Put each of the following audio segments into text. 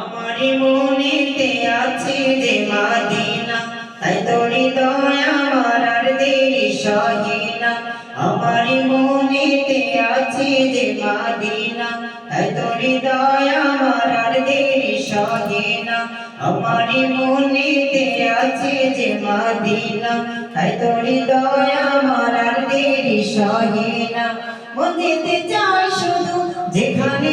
আমারই মনেতে আছে যে মাদিনা, তাই তোরি দয়া আমার আর দেরি সহে না আমারই মনেতে আছে যে মাদিনা, তাই তোরি দয়া আমার আর দেরি সহে না আমারই মনেতে আছে যে মাদিনা, তাই তোরি দয়া আমার আর দেরি সহে না মন্দিরতে যাই শুধু যেখানে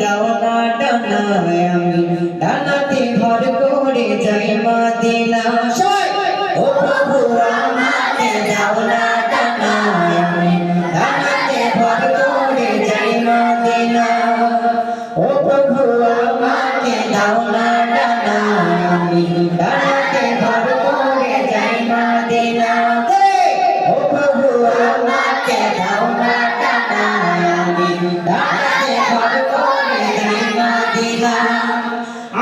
দাও না ডানায় আমি। ডানাতে ভর করে যাই মাদিনা। ও প্রভু আমাকে দাও না ডানায় আমি। ডানাতে যাই মাদিনা। ও প্রভু, আমাকে আমি। মাদিনা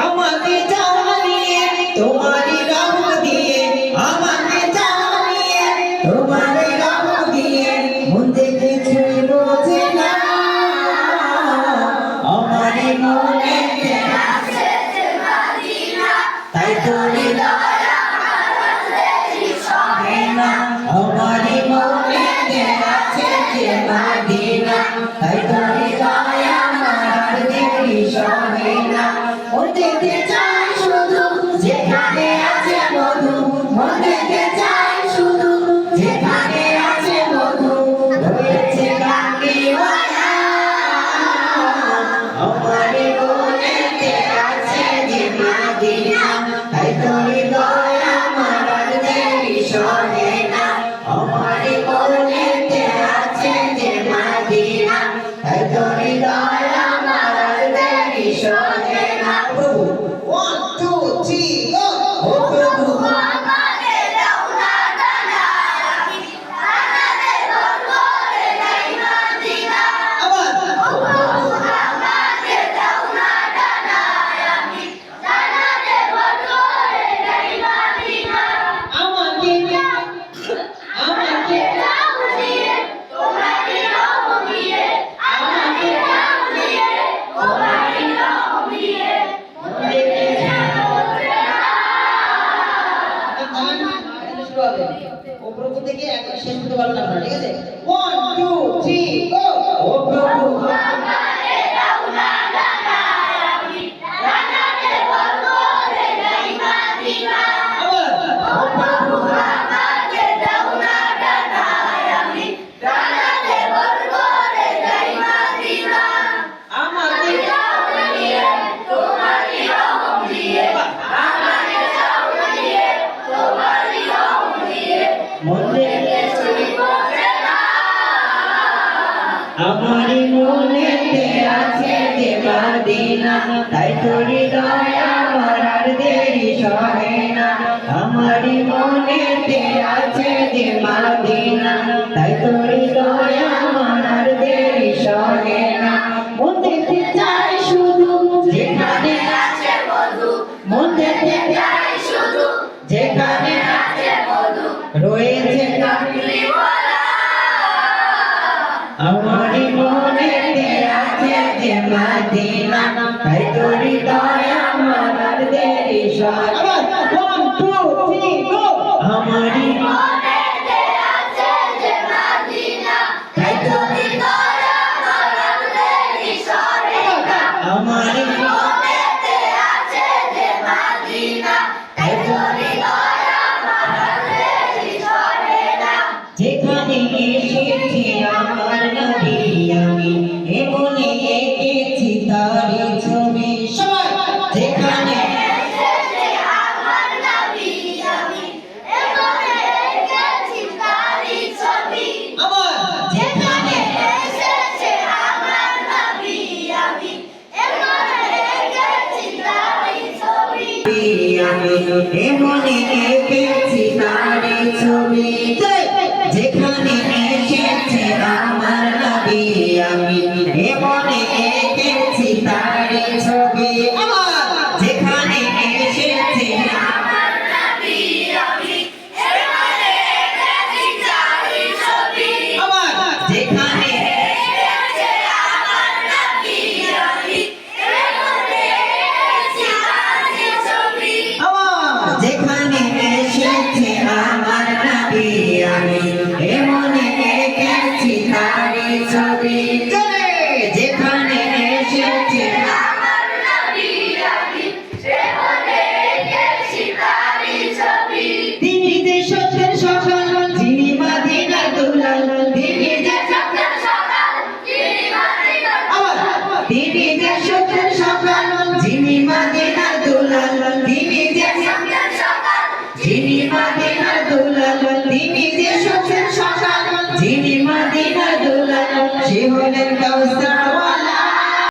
আমাকে জানিয়ে তোমারই রঙ দিয়ে, আমাকে জানিয়ে তোমারই রঙ দিয়ে, মন দেখে ছুঁই বোঝে না। আমারই মনে তাই না আমারই মনে আছে যে মাদিনা তাই তোরি দেখতে চাই শুধু, যেখানে আছে মধু দেখতে চাই শুধু, যেখানে আছে মধু রয়েছে কামলিওয়ালা আমারই মনেতে আছে যে মাদিনা তাই তোরি দয়া আমার দেরি সহে একবার শেষ পারলাম না ঠিক আছে? আমারই মনেতে আছে যে মাদিনা তাই তোরি দয়া আমার দেরি সহে না। আমারই মনেতে আছে যে মাদিনা তাই তোরি দয়া আমার দেরি সহে না। মন দেখতে চাই শুধু যেখানে আছে মন দেখতে চাই যেখানে রয়েছে আমারই মনে আছে যে মাদিনা তাই তোরি দয়া আমার দেরি সহে আমারি পিতা